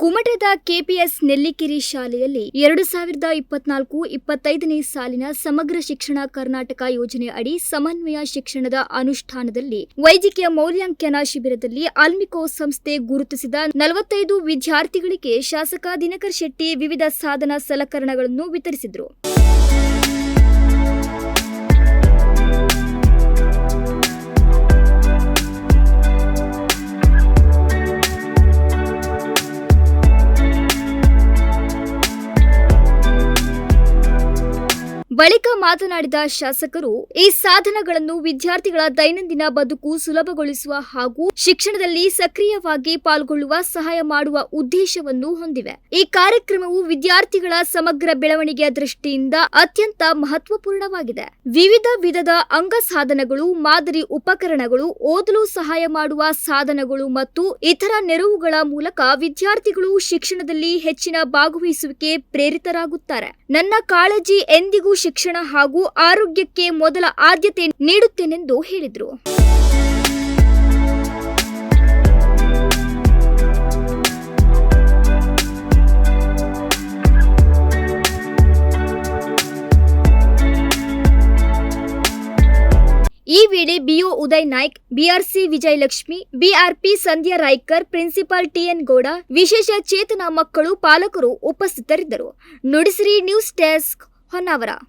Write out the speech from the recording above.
ಕುಮಟದ KPS ನೆಲ್ಲಿಕೆರಿ ಶಾಲೆಯಲ್ಲಿ ಎರಡು ಸಾವಿರದ ಇಪ್ಪತ್ನಾಲ್ಕು ಇಪ್ಪತ್ತೈದನೇ ಸಾಲಿನ ಸಮಗ್ರ ಶಿಕ್ಷಣ ಕರ್ನಾಟಕ ಯೋಜನೆ ಅಡಿ ಸಮನ್ವಯ ಶಿಕ್ಷಣದ ಅನುಷ್ಠಾನದಲ್ಲಿ ವೈದ್ಯಕೀಯ ಮೌಲ್ಯಾಂಕನ ಶಿಬಿರದಲ್ಲಿ ಆಲ್ಮಿಕೋ ಸಂಸ್ಥೆ ಗುರುತಿಸಿದ ನಲವತ್ತೈದು ವಿದ್ಯಾರ್ಥಿಗಳಿಗೆ ಶಾಸಕ ದಿನಕರ್ ಶೆಟ್ಟಿ ವಿವಿಧ ಸಾಧನ ಸಲಕರಣೆಗಳನ್ನು ವಿತರಿಸಿದರು. ಬಳಿಕ ಮಾತನಾಡಿದ ಶಾಸಕರು, ಈ ಸಾಧನಗಳನ್ನು ವಿದ್ಯಾರ್ಥಿಗಳ ದೈನಂದಿನ ಬದುಕು ಸುಲಭಗೊಳಿಸುವ ಹಾಗೂ ಶಿಕ್ಷಣದಲ್ಲಿ ಸಕ್ರಿಯವಾಗಿ ಪಾಲ್ಗೊಳ್ಳುವ ಸಹಾಯ ಮಾಡುವ ಉದ್ದೇಶವನ್ನು ಹೊಂದಿವೆ. ಈ ಕಾರ್ಯಕ್ರಮವು ವಿದ್ಯಾರ್ಥಿಗಳ ಸಮಗ್ರ ಬೆಳವಣಿಗೆಯ ದೃಷ್ಟಿಯಿಂದ ಅತ್ಯಂತ ಮಹತ್ವಪೂರ್ಣವಾಗಿದೆ. ವಿವಿಧ ವಿಧದ ಅಂಗ ಸಾಧನಗಳು, ಮಾದರಿ ಉಪಕರಣಗಳು, ಓದಲು ಸಹಾಯ ಮಾಡುವ ಸಾಧನಗಳು ಮತ್ತು ಇತರ ನೆರವುಗಳ ಮೂಲಕ ವಿದ್ಯಾರ್ಥಿಗಳು ಶಿಕ್ಷಣದಲ್ಲಿ ಹೆಚ್ಚಿನ ಭಾಗವಹಿಸುವಿಕೆ ಪ್ರೇರಿತರಾಗುತ್ತಾರೆ. ನನ್ನ ಕಾಳಜಿ ಎಂದಿಗೂ ಹಾಗೂ ಆರೋಗ್ಯಕ್ಕೆ ಮೊದಲ ಆದ್ಯತೆ ನೀಡುತ್ತೇನೆಂದು ಹೇಳಿದರು. ಈ ವೇಳೆ BO Uday Naik, BRC Vijayalakshmi, BRP Sandhya Raikar, principal TN Gowda, ವಿಶೇಷ ಚೇತನ ಮಕ್ಕಳು ಪಾಲಕರು ಉಪಸ್ಥಿತರಿದ್ದರು. Nudisiri news desk Honnavar.